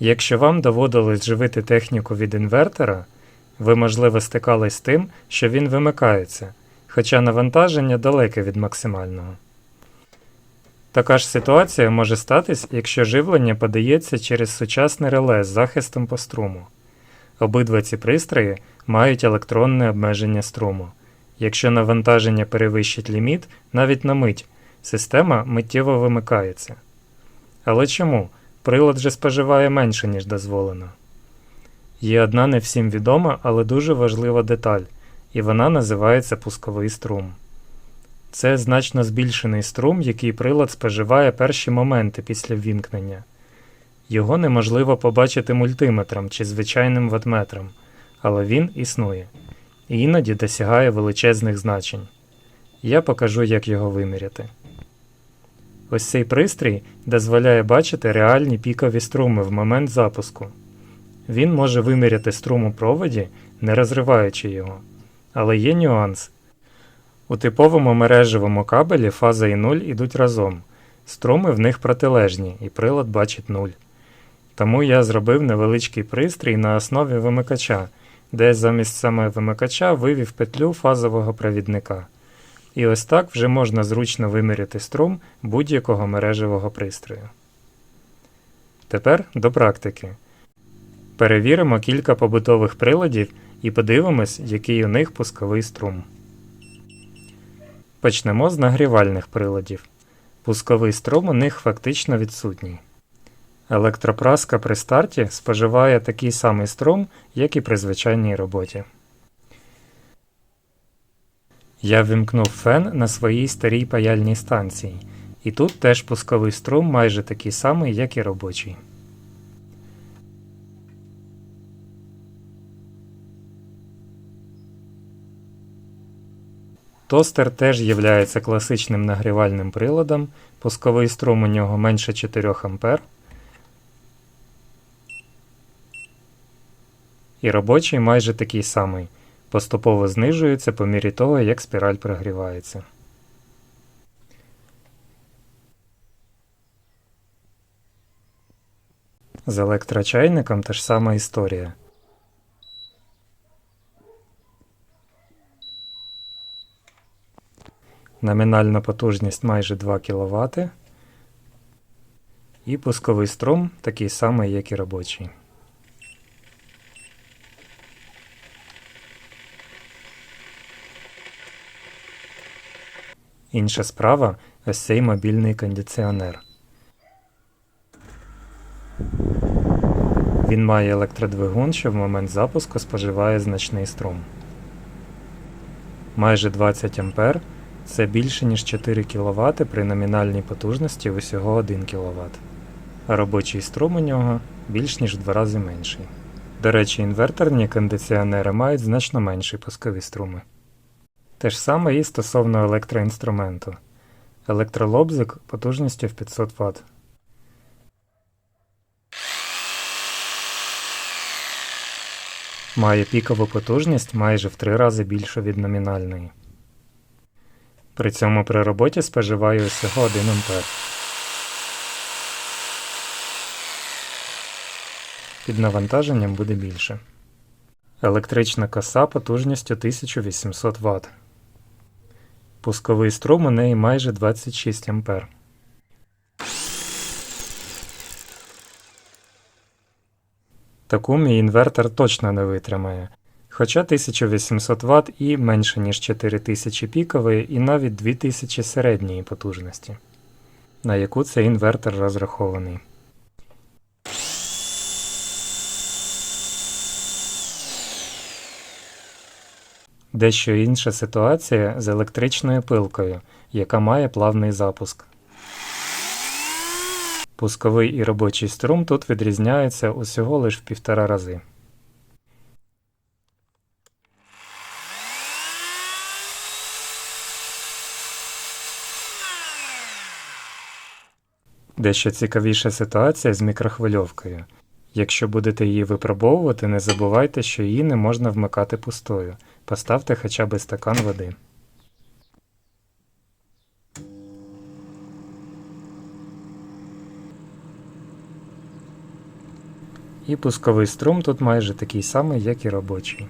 Якщо вам доводилось живити техніку від інвертора, ви, можливо, стикались з тим, що він вимикається, хоча навантаження далеке від максимального. Така ж ситуація може статись, якщо живлення подається через сучасне реле з захистом по струму. Обидва ці пристрої мають електронне обмеження струму. Якщо навантаження перевищить ліміт, навіть на мить, система миттєво вимикається. Але чому? Прилад же споживає менше, ніж дозволено. Є одна не всім відома, але дуже важлива деталь, і вона називається пусковий струм. Це значно збільшений струм, який прилад споживає перші моменти після ввімкнення. Його неможливо побачити мультиметром чи звичайним ватметром, але він існує і іноді досягає величезних значень. Я покажу, як його виміряти. Ось цей пристрій дозволяє бачити реальні пікові струми в момент запуску. Він може виміряти струм у проводі, не розриваючи його. Але є нюанс. У типовому мережевому кабелі фаза і нуль ідуть разом. Струми в них протилежні, і прилад бачить нуль. Тому я зробив невеличкий пристрій на основі вимикача, де замість саме вимикача вивів петлю фазового провідника. І ось так вже можна зручно виміряти струм будь-якого мережевого пристрою. Тепер до практики. Перевіримо кілька побутових приладів і подивимось, який у них пусковий струм. Почнемо з нагрівальних приладів. Пусковий струм у них фактично відсутній. Електропраска при старті споживає такий самий струм, як і при звичайній роботі. Я вимкнув фен на своїй старій паяльній станції, і тут теж пусковий струм майже такий самий, як і робочий. Тостер теж являється класичним нагрівальним приладом, пусковий струм у нього менше 4 А. І робочий майже такий самий, поступово знижується по мірі того, як спіраль прогрівається. З електрочайником та ж сама історія. Номінальна потужність майже 2 кВт. І пусковий струм такий самий, як і робочий. Інша справа ось цей мобільний кондиціонер. Він має електродвигун, що в момент запуску споживає значний струм. Майже 20 А це більше ніж 4 кВт при номінальній потужності усього 1 кВт. А робочий струм у нього більш ніж в два рази менший. До речі, інверторні кондиціонери мають значно менші пускові струми. Те ж саме і стосовно електроінструменту. Електролобзик потужністю в 500 Вт. Має пікову потужність майже в 3 рази більшу від номінальної. При цьому при роботі споживає усього 1 А. Під навантаженням буде більше. Електрична коса потужністю 1800 Вт. Пусковий струм у неї майже 26 А. Таку мій інвертор точно не витримає. Хоча 1800 Вт і менше, ніж 4000 пікової, і навіть 2000 середньої потужності, на яку цей інвертор розрахований. Дещо інша ситуація з електричною пилкою, яка має плавний запуск. Пусковий і робочий струм тут відрізняються усього лише в півтора рази. Дещо цікавіша ситуація з мікрохвильовкою. Якщо будете її випробовувати, не забувайте, що її не можна вмикати пустою. Поставте хоча б стакан води. І пусковий струм тут майже такий самий, як і робочий.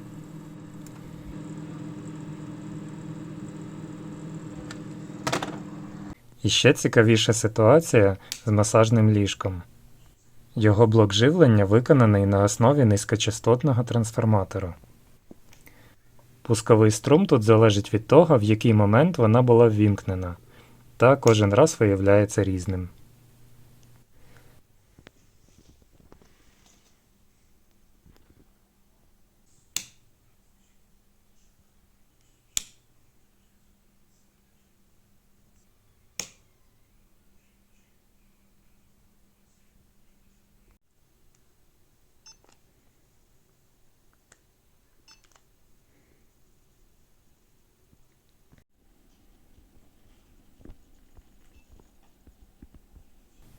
І ще цікавіша ситуація з масажним ліжком. Його блок живлення виконаний на основі низькочастотного трансформатора. Пусковий струм тут залежить від того, в який момент вона була ввімкнена, та кожен раз виявляється різним.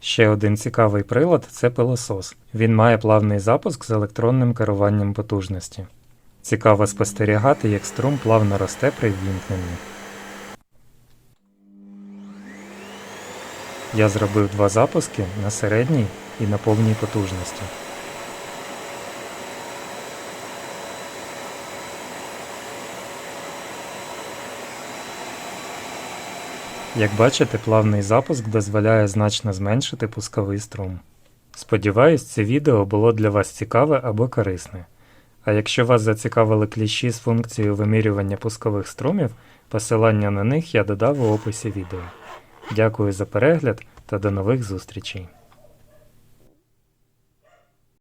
Ще один цікавий прилад це пилосос. Він має плавний запуск з електронним керуванням потужності. Цікаво спостерігати, як струм плавно росте при ввімкненні. Я зробив два запуски на середній і на повній потужності. Як бачите, плавний запуск дозволяє значно зменшити пусковий струм. Сподіваюсь, це відео було для вас цікаве або корисне. А якщо вас зацікавили кліщі з функцією вимірювання пускових струмів, посилання на них я додав у описі відео. Дякую за перегляд та до нових зустрічей!